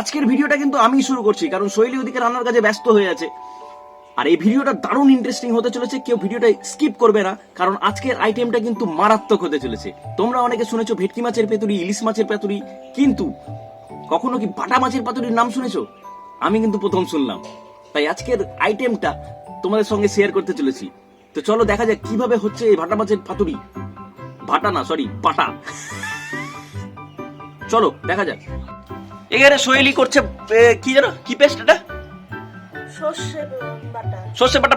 আজকের ভিডিওটা কিন্তু আমি শুরু করছি, কারণ শৈলী ওদিকে রান্নার কাজে ব্যস্ত হয়ে আছে। আর এই ভিডিওটা দারুণ ইন্টারেস্টিং হতে চলেছে, কেউ ভিডিওটা স্কিপ করবে না, কারণ আজকের আইটেমটা কিন্তু মারাত্মক হতে চলেছে। তোমরা অনেকে শুনেছো ভেটকি মাছের পেতুরি, ইলিশ মাছের পেতুরি, কিন্তু কখনো কি বাটা মাছের পাতুরির নাম শুনেছো? আমি কিন্তু প্রথম শুনলাম। তাই আজকের আইটেমটা তোমাদের সঙ্গে শেয়ার করতে চলেছি। তো চলো দেখা যাক কীভাবে হচ্ছে এই ভাটা মাছের পাতুরি। ভাটা না সরি পাটা। চলো দেখা যাক। এখানে শৈলী করছে কি জানো কি পেস্ট এটা? সর্ষে বাটা। সর্ষে বাটা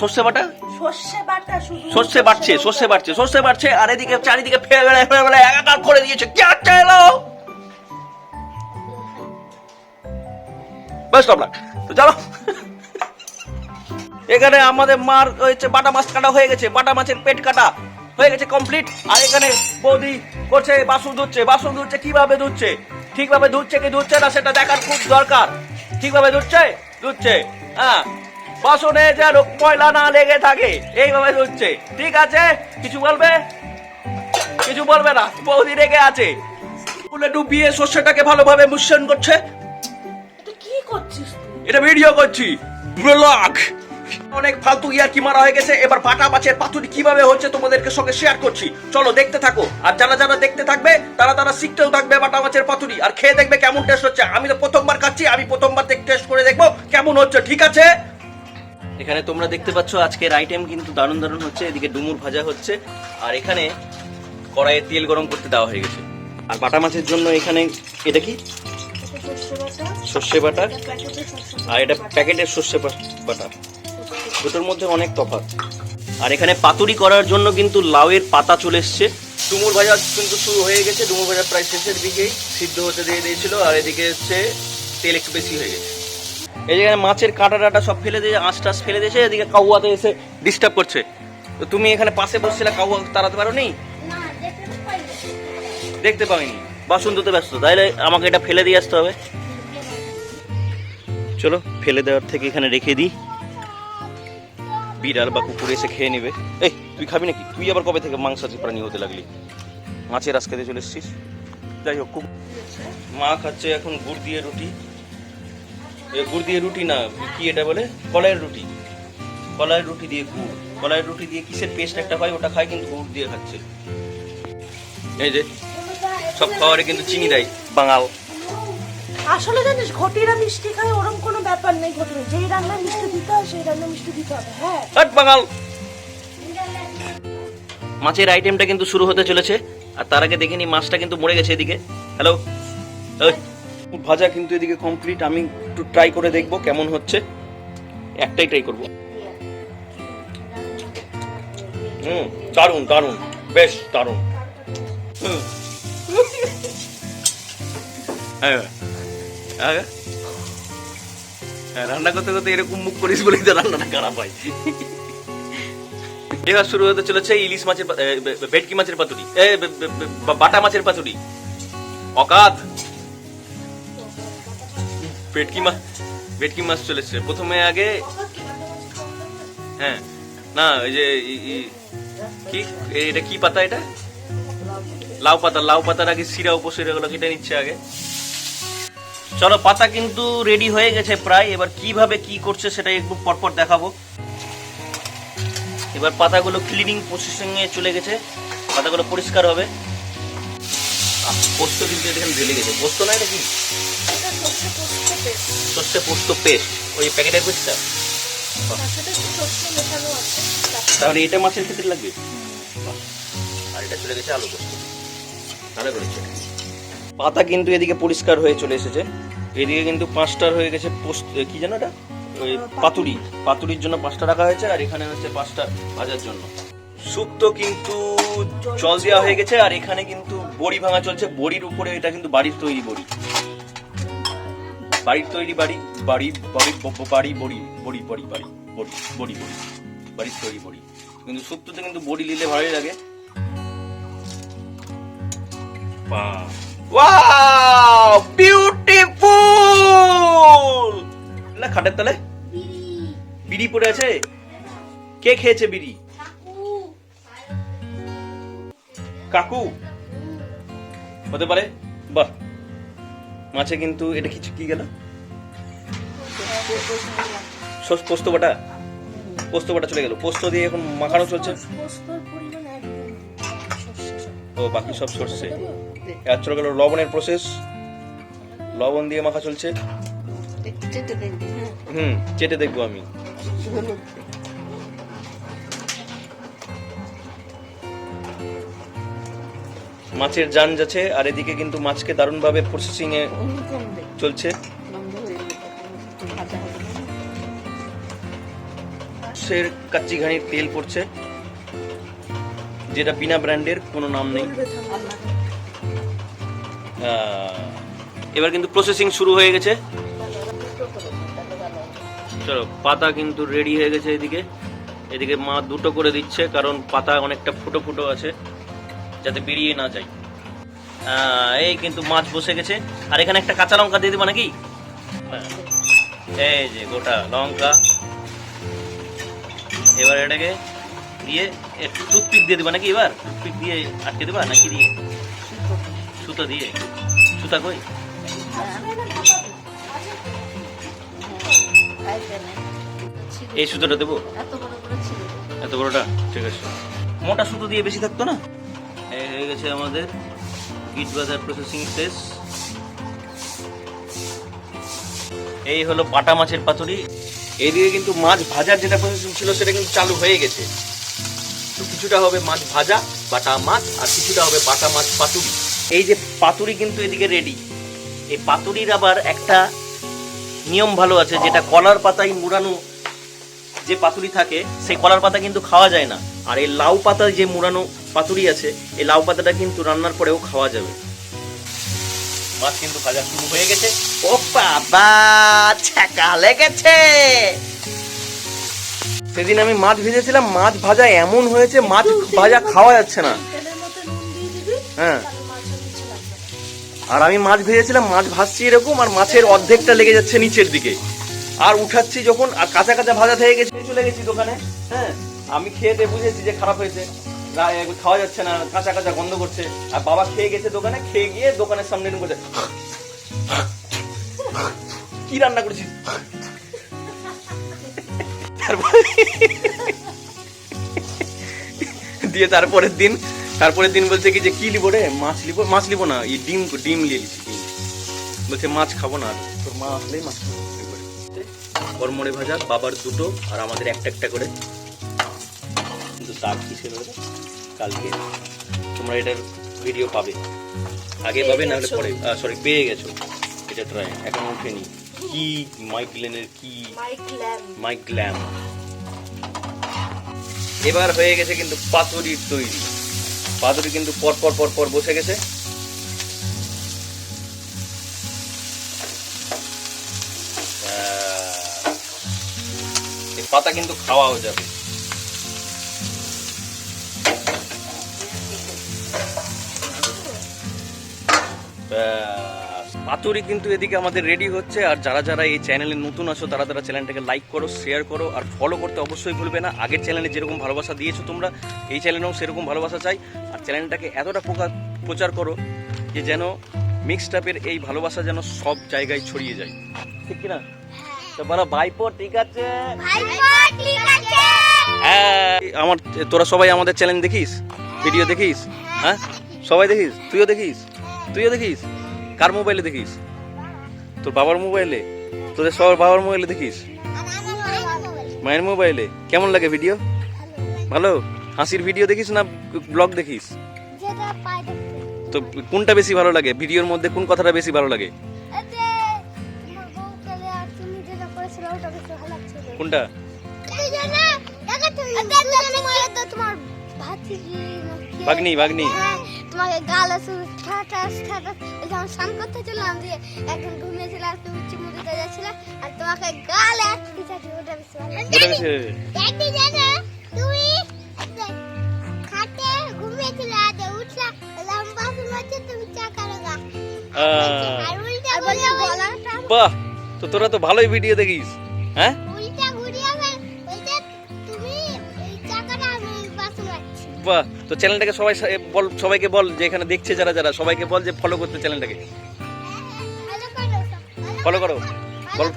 সর্ষে বাটা? সর্ষে বাটা সর্ষে বাড়ছে সর্ষে বাড়ছে সর্ষে বাড়ছে আর এদিকে চারিদিকে ফেলে বেড়ায় ফেলে বেড়ায় একাকার করে দিয়েছে। কি হচ্ছে এলো বেস্ট অফ লাক তো চলো। এখানে আমাদের মার হয়েছে বাটা মাছ কাটা হয়ে গেছে বাটা মাছের পেট কাটা। হয়ে গেছে কমপ্লিট আর এখানে বৌদি করছে বাসন ধুচ্ছে বাসন ধুচ্ছে কীভাবে ধুচ্ছে? ঠিকভাবে ধুচ্ছে কি ধুচ্ছে না সেটা দেখার খুব দরকার। ঠিকভাবে ধুচ্ছে? ধুচ্ছে। হ্যাঁ। বাসনে যেন ময়লা না লেগে থাকে এইভাবে ধুচ্ছে। ঠিক আছে? কিছু বলবে? কিছু বলবে না। বৌদি রেগে আছে। ফুলে ডুবিয়ে শস্যটাকে ভালোভাবে মিশ্রণ করছে। এটা কি করছিস তুই? এটা ভিডিও করছি। ব্লগ। অনেক ফালতু ইয়ার কি মারা হয়ে গেছে। এবার বাটা মাছের পাতুরি কীভাবে হচ্ছে তোমাদেরকে সঙ্গে শেয়ার করছি? চলো দেখতে থাকো। আর যারা যারা দেখতে থাকবে তারা তারা শিখতেও থাকবে বাটা মাছের পাতুরি। আর খেয়ে দেখবে কেমন টেস্ট হচ্ছে। আমি তো প্রথমবার খাচ্ছি আমি প্রথমবার টেস্ট করে দেখব কেমন হচ্ছে ঠিক আছে? এখানে তোমরা দেখতে পাচ্ছ আজকের আইটেম কিন্তু দারুণ দারুণ হচ্ছে। এদিকে ডুমুর ভাজা হচ্ছে। আর এখানে কড়াইয়ে তেল গরম করতে দেওয়া হয়ে গেছে। আর বাটা মাছের জন্য এখানে এটা কি? সর্ষে বাটা। আর এটা প্যাকেটের সর্ষে বাটা। দুটোর মধ্যে অনেক তফাৎ। আর এখানে পাতুরি করার জন্য কিন্তু লাউয়ের পাতা চলে এসছে। ডুমুর ভাজা কিন্তু শুরু হয়ে গেছে। ডুমুর ভাজা প্রায় শেষের দিকেই সিদ্ধ হতে দিয়ে দিয়েছিল। আর এদিকে হচ্ছে তেল একটু বেশি হয়ে গেছে। এই যেখানে মাছের কাঁটা টাটা সব ফেলে দিয়ে আঁশ টাশ ফেলে দিয়েছে। এদিকে কাউয়াতে এসে ডিস্টার্ব করছে। তো তুমি এখানে পাশে বসছিলে, কাউয়া তাড়াতে পারো নি দেখতে পাইনি। বাসন ধুতে ব্যস্ত। তাইলে আমাকে এটা ফেলে দিয়ে আসতে হবে। চলো, ফেলে দেওয়ার থেকে এখানে রেখে দিই। বিড়াল বা কুকুর এসে খেয়ে নেবে। এই, তুই খাবি নাকি? তুই আবার কবে থেকে মাংসাশী প্রাণী হতে লাগলি? মাছের আজ খেতে চলে এসছিস? যাই হোক, খুব মা খাচ্ছে এখন গুড় দিয়ে রুটি। গুড় দিয়ে রুটি না, কি এটা বলে? কলাইয়ের রুটি। কলাইয়ের রুটি দিয়ে গুড়। কলাইয়ের রুটি দিয়ে কিসের পেস্ট একটা হয়? ওটা খায় কিন্তু গুড় দিয়ে খাচ্ছে। এই যে, সব খাবারে কিন্তু চিনি দেয়। বাঙাল। আসলে জানিস ঘটিরা মিষ্টি খায় ওরম কোনো ব্যাপার নেই ঘটিরা যেই রান্নায় মিষ্টি দিতে হয় সেই রান্নায় মিষ্টি দিতে হবে হ্যাঁ। হট বাঙাল! মাছের আইটেমটা কিন্তু শুরু হতে চলেছে আর তার আগে দেখে নি মাছটা কিন্তু মরে গেছে এদিকে। হ্যালো ভাজা কিন্তু এদিকে কমপ্লিট আমি একটু ট্রাই করে দেখব কেমন হচ্ছে। একটাই ট্রাই করব। হুম দারুণ দারুণ বেশ দারুণ। হুম। হ্যাঁ, রান্না করতে করতে এরকম মুখ করিস বলেই তো রান্নাটা খারাপ হয়। এবার শুরু হতে চলেছে ইলিশ মাছের ভেটকি মাছের পাতুরি। বাটা মাছের পাতুরি। অকাত। ভেটকি মাছ ভেটকি মাছ চলেছে। প্রথমে আগে হ্যাঁ। না ওই যে কি? এটা কি পাতা এটা? লাউ পাতা। লাউ পাতার আগে শিরা উপশিরা গুলো কেটে নিচ্ছে আগে। চলো, পাতা কিন্তু রেডি হয়ে গেছে প্রায়। এবার কীভাবে কি করছে সেটা একটু পরপর দেখাবো। এবার পাতাগুলো ক্লিনিং প্রসেসিংয়ে চলে গেছে। পাতাগুলো পরিষ্কার হবে। পোস্ত কিন্তু এখানে ঢেলে গেছে। পোস্ত না এটা কি সর্ষে পোস্ত পেস্ট। ওই প্যাকেটের পেস্টটা? তাহলে এটা মাছের ক্ষেত্রে লাগবে? আর এটা চলে গেছে আলু পোস্ত। ভালো করেছে। পাতা কিন্তু এদিকে পরিষ্কার হয়ে চলে এসেছে। এদিকে কিন্তু পাঁচটার হয়ে গেছে পোস্ত কি জানো এটা? ওই পাতুরি। পাতুরির জন্য পাঁচটা রাখা হয়েছে আর এখানে হচ্ছে পাঁচটা ভাজার জন্য। শুক্তো কিন্তু জল দেওয়া হয়ে গেছে আর এখানে কিন্তু বড়ি ভাঙা চলছে। বড়ির উপরে এটা কিন্তু বাড়ির তৈরি বড়ি। বাড়ির তৈরি বাড়ি বাড়ি বাড়ি ব- বাড়ি বড়ি বড়ি বড়ি বাড়ি বড়ি বড়ি বড়ি বাড়ির তৈরি বড়ি। কিন্তু শুক্তোতে কিন্তু বড়ি নিলে ভালোই লাগে। ওয়াও বিউটিফুল না খাটের তলে? বিড়ি। পড়ে আছে? কে খেয়েছে বিড়ি? কাকু। হতে পারে। বাহ। মাছে কিন্তু এটা কিছু কি গেল? পোস্ত বাটা। পোস্ত বাটা চলে গেল। পোস্ত দিয়ে এখন মাখানো চলছে। ও বাকি সব সরষে। চলে গেল লবণের প্রসেস লবণ দিয়ে মাখা চলছে। হুম, চেটে দেখব আমি। মাছের জান যাচ্ছে, আর এদিকে কিন্তু মাছকে দারুণভাবে প্রসেসিং এ চলছে। মাছের কাচ্চি ঘানির তেল পড়ছে, যেটা বিনা ব্র্যান্ডের কোনো নাম নেই। এবার কিন্তু প্রসেসিং শুরু হয়ে গেছে। চলো, পাতা কিন্তু রেডি হয়ে গেছে এদিকে। এদিকে মা দুটো করে দিচ্ছে, কারণ পাতা অনেকটা ফুটো ফুটো আছে, যাতে বেরিয়ে না যায়। এই কিন্তু মাছ বসে গেছে। আর এখানে একটা কাঁচা লঙ্কা দিয়ে দেবো নাকি। এই যে গোটা লঙ্কা। এবার এটাকে দিয়ে একটু টুথপিক দিয়ে দেবা নাকি এবার? টুথপিক দিয়ে আটকে দেবা নাকি দিয়ে? সুতো দিয়ে? সুতা কই? এই সুতোটা দেবো? এত বড়টা? ঠিক আছে। মোটা সুতো দিয়ে বেশি থাকতো না? হয়ে গেছে আমাদের গিট বাজার প্রসেসিং শেষ। এই হলো বাটা মাছের পাতুরি। এইদিকে কিন্তু মাছ ভাজার যেটা প্রসেসিং ছিল, সেটা কিন্তু চালু হয়ে গেছে। তো কিছুটা হবে মাছ ভাজা, বাটা মাছ, আর কিছুটা হবে বাটা মাছ পাতুরি। এই যে পাতুরি কিন্তু এদিকে রেডি এই পাতুরির আবার একটা নিয়ম ভালো আছে যেটা কলার পাতায় মুড়ানো যে পাতুরি থাকে সেই কলার পাতা কিন্তু খাওয়া যায় না। আর এই লাউ পাতা যে মুড়ানো পাতুরি আছে এই লাউ পাতাটা কিন্তু রান্নার পরেও খাওয়া যাবে। মাছ কিন্তু ভাজা শুরু হয়ে গেছে। ও বাবা ছ্যাঁকা লেগেছে! সেদিন আমি মাছ ভেজেছিলাম মাছ ভাজা এমন হয়েছে মাছ ভাজা খাওয়া যাচ্ছে না। হ্যাঁ। আর আমি মাছ ভেজেছিলাম, মাছ ভাজছি এরকম, আর মাছের অর্ধেকটা লেগে যাচ্ছে নিচের দিকে। আর উঠাচ্ছি যখন, আর কাঁচা কাঁচা ভাজা থেকে গেছে চলে গেছি দোকানে হ্যাঁ? আমি খেয়ে দিয়ে বুঝেছি যে খারাপ হয়েছে। খাওয়া যাচ্ছে না, কাঁচা কাঁচা গন্ধ করছে। আর বাবা খেয়ে গেছে দোকানে, খেয়ে গিয়ে দোকানের সামনে করছে কি রান্না করেছিস? তারপরে দিয়ে তারপরের দিন তারপরের দিন বলছে কি যে কি লিবো রে? মাছ লিবো? মাছ লিবো না এই ডিম ডিম নিয়ে লিছি ডিম। বলছে মাছ খাব না আর। তোর মা আসলেই মাছ খাব। কর্মরে ভাজা বাবার দুটো আর আমাদের একটা একটা করে। কিন্তু দাগ কিসের ওটা কালকে তোমরা এটার ভিডিও পাবে। আগে পাবে না হলে পরে সরি পেয়ে গেছো। এটা ট্রাই এখন ওঠেনি কি কি মাইক ল্যাম্প মাইক গ্ল্যাম এবার হয়ে গেছে কিন্তু পাতুরির তৈরি। পাতুরি কিন্তু পর পর পর পর বসে গেছে পাতা কিন্তু খাওয়াও যাবে ব্যাস। পাতুরি কিন্তু এদিকে আমাদের রেডি হচ্ছে। আর যারা যারা এই চ্যানেলে নতুন আছো তারা তারা চ্যানেলটাকে লাইক করো শেয়ার করো আর ফলো করতে অবশ্যই ভুলবে না। আগের চ্যানেলে যেরকম ভালোবাসা দিয়েছ তোমরা এই চ্যানেলেও সেরকম ভালোবাসা চাই। আর চ্যানেলটাকে এতটা প্রকার প্রচার করো যে যেন মিক্সড আপের এই ভালোবাসা যেন সব জায়গায় ছড়িয়ে যায়। ঠিক কিনা? তো বলো ভাইপো ঠিক আছে? হ্যাঁ আমার তোরা সবাই আমাদের চ্যানেল দেখিস? ভিডিও দেখিস? হ্যাঁ? সবাই দেখিস? তুইও দেখিস? তুইও দেখিস? কার মোবাইলে দেখিস? তোর বাবার মোবাইলে? তোদের সবার বাবার মোবাইলে দেখিস? মায়ের মোবাইলে? কেমন লাগে ভিডিও ভালো? হাসির ভিডিও দেখিস না ব্লগ দেখিস? তো কোনটা বেশি ভালো লাগে? ভিডিওর মধ্যে কোন কথাটা বেশি ভালো লাগে? কোনটা? ভাগ্নি ভাগ্নি। তোমাকে গাল আছে ঠাটাস ঠাটাস যে আমি স্নান করতে চললাম দিয়ে একজন ঘুমিয়েছিল আর তুমি চুমু দিতে যাচ্ছিল আর তোমাকে গাল এক পিছাটি ওটা বেশি জানো। তুমি খাটে ঘুমিয়েছিল আর উঠলা লম্বা সময় তুমি উল্টা ঘুরিয়ে গলাটা বাহ তো তোরা তো ভালোই ভিডিও দেখিস হ্যাঁ? উল্টা ঘুরিয়ে তুমি চাকাটা আমি বাসু মারছি বাহ তো চ্যানেলটাকে সবাই বল, সবাইকে বল যে এখানে দেখছে যারা যারা, সবাইকে বল যে ফলো করতে চ্যানেলটাকে ফলো করো। বল।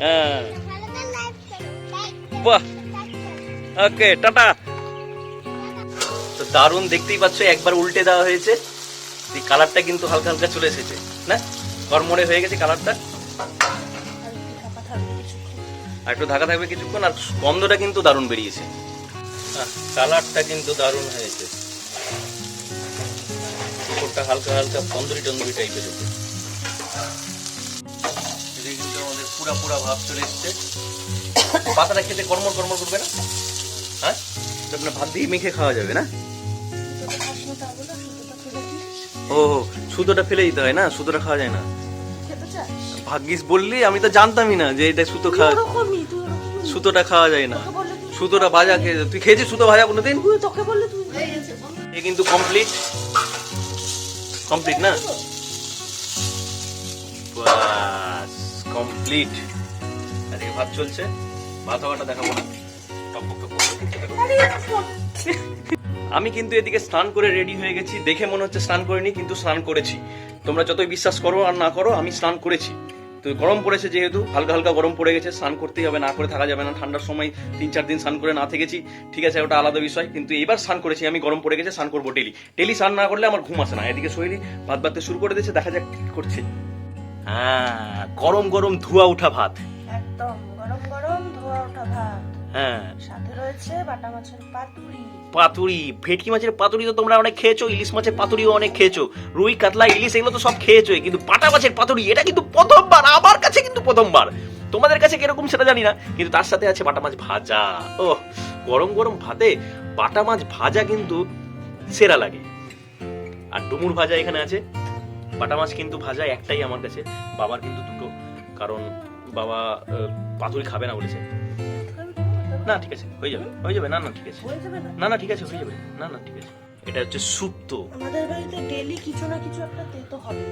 হ্যাঁ। বাহ। Okay tata. তো দারুণ দেখতেই পাচ্ছ, একবার উল্টে দেওয়া হয়েছে। কালারটা কিন্তু হালকা হালকা চলে এসেছে, না? কর্মরে হয়ে গেছে কালারটা আর একটু ঢাকা থাকবে কিছুক্ষণ আর গন্ধটা কিন্তু দারুণ বেরিয়েছে। কালারটা কিন্তু দারুণ হয়েছে। উপরটা হালকা হালকা তন্দুরি টন্দুরি টাইপের হচ্ছে এটা কিন্তু আমাদের পুরা পুরা ভাব চলে এসছে। পাতাটা খেতে কর্মর কর্মর করবে না? হ্যাঁ? আপনার ভাত দিয়ে মেখে খাওয়া যাবে না? ও সুতোটা ফেলে দিতে হয় না? সুতোটা খাওয়া যায় না? ভাগ্যিস বললি আমি তো জানতামই না যে এটা সুতো খাওয়া সুতোটা খাওয়া যায় না। সুতোটা ভাজা খেয়ে তুই খেয়েছিস সুতো ভাজা কোনোদিন? তোকে বললে তুই এ কিন্তু কমপ্লিট কমপ্লিট না? বাস কমপ্লিট আর ভাত চলছে? ভাত হওয়াটা দেখাবো না। আমি কিন্তু এদিকে স্নান করে রেডি হয়ে গেছি। দেখে মনে হচ্ছে স্নান করিনি কিন্তু স্নান করেছি। তোমরা যতই বিশ্বাস করো আর না করো আমি স্নান করেছি। তো গরম পড়েছে যেহেতু, হালকা হালকা গরম পড়ে গেছে, স্নান করতেই হবে, না করে থাকা যাবে না, ঠান্ডার সময় তিন চার দিন স্নান করে না থেকেছি, ঠিক আছে, ওটা আলাদা বিষয়, কিন্তু এবার স্নান করেছি, আমি গরম পড়ে গেছে, স্নান করব ডেলি ডেলি স্নান না করলে আমার ঘুম আসে না, এদিকে শরীরই ভাত ভাতে শুরু করে দিয়েছে, দেখা যাক কি করছে। হ্যাঁ গরম গরম ধোয়া উঠা ভাত। একদম, গরম গরম ধোয়া উঠা ভাত। হ্যাঁ। সাথে রয়েছে বাটা মাছের পাতুরি পাতুরি ভেটকি মাছের পাতুরি তো তোমরা অনেক খেয়েছো ইলিশ মাছের পাতুরিও অনেক খেয়েছো রুই কাতলা ইলিশ এগুলো তো সব খেয়েছো কিন্তু পাটা মাছের পাতুরি এটা কিন্তু প্রথমবার আমার কাছে কিন্তু প্রথমবার। তোমাদের কাছে কীরকম সেটা জানি না কিন্তু তার সাথে আছে বাটা মাছ ভাজা। ও গরম গরম ভাতে বাটা মাছ ভাজা কিন্তু সেরা লাগে। আর ডুমুর ভাজা এখানে আছে। বাটা মাছ কিন্তু ভাজা একটাই আমার কাছে বাবার কিন্তু দুটো কারণ বাবা পাতুরি খাবে না বলেছে। না ঠিক আছে হয়ে যাবে হয়ে যাবে না না ঠিক আছে। হয়ে যাবে না? না না ঠিক আছে হয়ে যাবে না না ঠিক আছে। এটা হচ্ছে সুপ্তো। আমাদের বাড়িতে ডেলি কিছু না কিছু একটা তেতো হবে।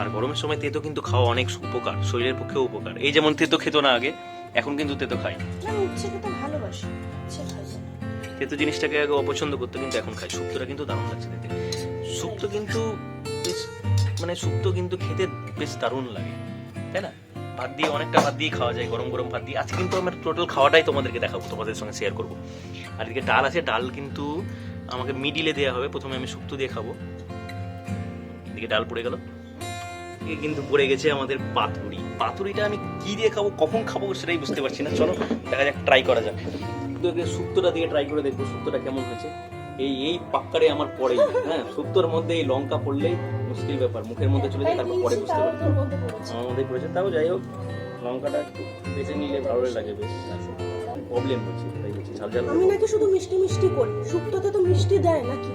আর গরমের সময় তেতো কিন্তু খাওয়া অনেক উপকার শরীরের পক্ষেও উপকার। এই যেমন তেতো খেত না আগে এখন কিন্তু তেতো খাই উচ্ছে খেতে ভালোবাসি খাই তেতো জিনিসটাকে আগে অপছন্দ করতো কিন্তু এখন খাই। শুক্তোটা কিন্তু দারুণ লাগছে দেখতে শুক্তো কিন্তু বেশ মানে শুক্তো কিন্তু খেতে বেশ দারুণ লাগে তাই না? ভাত দিয়ে, অনেকটা ভাত দিয়ে খাওয়া যায়, গরম গরম ভাত দিয়ে। আজকে কিন্তু আমার টোটাল খাওয়াটাই তোমাদেরকে দেখাবো, তোমাদের সঙ্গে শেয়ার করব। আর এদিকে ডাল আছে, ডাল কিন্তু আমাকে মিডিলে দেওয়া হবে, প্রথমে আমি শুক্তো দিয়ে খাব। এদিকে ডাল পড়ে গেল। কিন্তু পড়ে গেছে আমাদের পাতুরি। পাতুরিটা আমি কি দিয়ে খাব, কখন খাব সেটাই বুঝতে পারছি না। চলো, দেখা যাক ট্রাই করা যাক। শুক্তোটা দিয়ে ট্রাই করে দেখব, শুক্তোটা কেমন হয়েছে। এই এই পাক্কারে আমার পড়েই হ্যাঁ শুক্তোর মধ্যে এই লঙ্কা পড়লেই মুশকিল ব্যাপার। মুখের মধ্যে চলে যায় তারপর পরে বুঝতে পারি। আমার মধ্যে পড়েছে। তাও যাই হোক লঙ্কাটা একটু বেছে নিলে ভালো লাগে বেশ। প্রবলেম হচ্ছে তাই হচ্ছে ঝাল ঝাল আমি নাকি শুধু মিষ্টি মিষ্টি করি। শুক্তোতে তো মিষ্টি দেয় নাকি?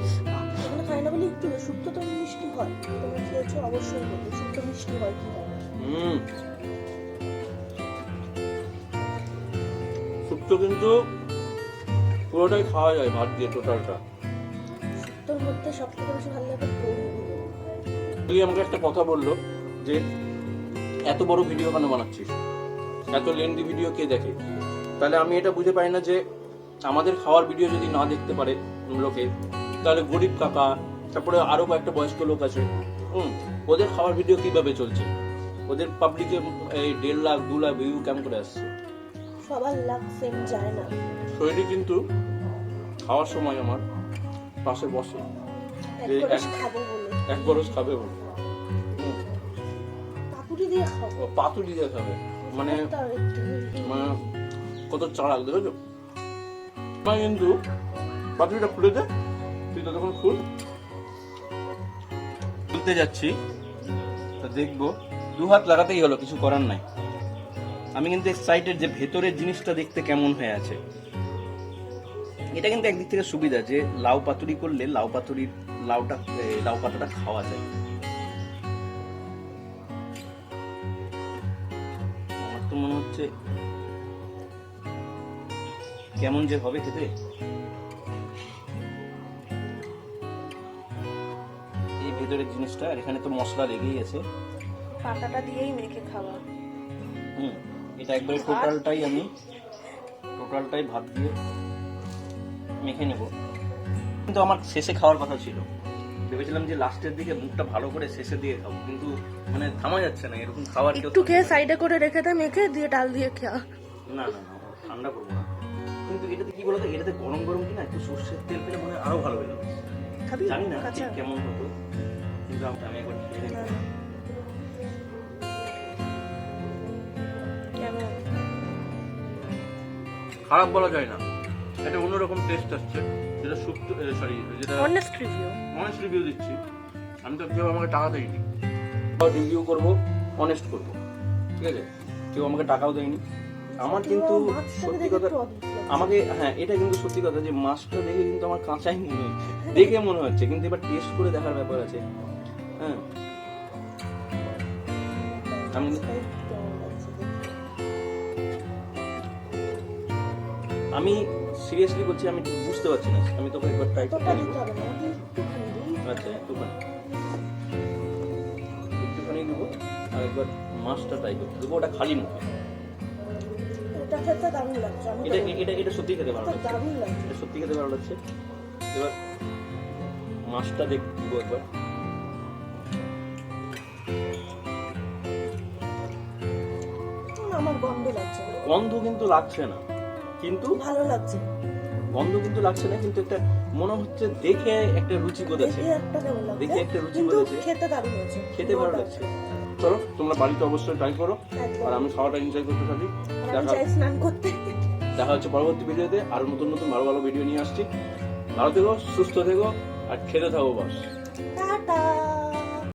এখানে খাই না বলে একটু শুক্তো তো মিষ্টি হয়। তোমরা খেয়েছো অবশ্যই বলবে শুক্তো মিষ্টি হয় কি হুম। শুক্তো কিন্তু পুরোটাই খাওয়া যায় ভাত দিয়ে টোটালটা শুক্তোর মধ্যে সব থেকে বেশি ভালো লাগে তুই আমাকে একটা কথা বলল যে এত বড় ভিডিও কেন বানাচ্ছিস? এত লেন্দি ভিডিও কে দেখে? তাহলে আমি এটা বুঝে পাই না যে আমাদের খাওয়ার ভিডিও যদি না দেখতে পারে লোকে তাহলে গরিব কাকা তারপরে আরও কয়েকটা বয়স্ক লোক আছে হুম ওদের খাওয়ার ভিডিও কীভাবে চলছে? ওদের পাবলিকে এই দেড় লাখ দু লাখ ভিউ কেমন করে আসছে? সবার লাভ সেম যায় না। শরীরে কিন্তু খাওয়ার সময় আমার পাশে বসে। এক এই এক- এক গরজ খাবে বলে। পাতুরি দিয়ে খাব। মানে মানে কত চাড়াক দেখেছ? মা কিন্তু পাতুরিটা খুলে দে। তুই তো তখন খুল। খুলতে যাচ্ছি। তা দেখব। দু হাত লাগাতেই হলো কিছু করার নাই। আমি কিন্তু এক্সাইটেড যে ভেতরের জিনিসটা দেখতে কেমন হয়ে আছে। এটা কিন্তু একদিক থেকে সুবিধা যে লাউ পাতুরি করলে লাউ পাতুরির লাউটা লাউ পাতাটা খাওয়া যায়। আমার তো মনে হচ্ছে কেমন যে হবে খেতে। এই ভেতরের জিনিসটা আর এখানে তো মশলা লেগেই আছে। পাতাটা দিয়েই মেখে খাওয়া। হুম এটা একবারে টোটালটাই আমি টোটালটাই ভাত দিয়ে মেখে নেব। কিন্তু আমার শেষে খাওয়ার কথা ছিল। ভেবেছিলাম যে লাস্টের দিকে মুখটা ভালো করে শেষে দিয়ে খাব কিন্তু মানে থামা যাচ্ছে না এরকম খাবার কেউ একটু খেয়ে সাইডে করে রেখে দে মেখে দিয়ে ডাল দিয়ে খেয়া না না না ঠান্ডা করব না। কিন্তু এটাতে কি বলতো এটাতে গরম গরম কিনা একটু সর্ষের তেল পেলে মনে হয় আরও ভালো হলো। খাবি? জানি না কেমন হতো কিন্তু আমি আমি একবার খেয়ে। হ্যাঁ। খারাপ বলা যায় না। একটা অন্যরকম টেস্ট আসছে। যেটা সুপ্ত সরি যেটা অনেস্ট রিভিউ অনেস্ট রিভিউ দিচ্ছি। আমি তো কেউ আমাকে টাকা দেয়নি। রিভিউ করব অনেস্ট করব। ঠিক আছে? কেউ আমাকে টাকাও দেয়নি। আমার কিন্তু সত্যি কথা আমাকে হ্যাঁ এটা কিন্তু সত্যি কথা যে মাছটা দেখে কিন্তু আমার কাঁচাই মনে হচ্ছে। দেখে মনে হচ্ছে কিন্তু এবার টেস্ট করে দেখার ব্যাপার আছে। হ্যাঁ। আমি আমি সিরিয়াসলি বলছি আমি বুঝতে পারছি না। আমি তোকে একবার ট্রাই করতে আচ্ছা একটুখানি। একটুখানি দেবো আর একবার মাছটা ট্রাই করতে। দেবো ওটা খালি মুখে। এটা এটা এটা এটা সত্যি খেতে ভালো লাগছে। এটা সত্যি খেতে ভালো লাগছে। এবার মাছটা দেখ দেবো একবার। গন্ধ কিন্তু লাগছে না। কিন্তু ভালো লাগছে। গন্ধ কিন্তু লাগছে না কিন্তু একটা মনে হচ্ছে দেখে একটা রুচি দেখে একটা দেখে একটা রুচি কিন্তু বোঝাচ্ছে। খেতে দারুণ হয়েছে। খেতে ভালো লাগছে। চলো তোমরা বাড়িতে অবশ্যই ট্রাই করো। আর আমি খাওয়াটা এনজয় করতে থাকি। স্নান করতে। দেখা হচ্ছে পরবর্তী ভিডিওতে। আরও নতুন নতুন ভালো ভালো ভিডিও নিয়ে আসছি। ভালো থেকো সুস্থ থেকো আর খেতে থাকো বাস। টাটা।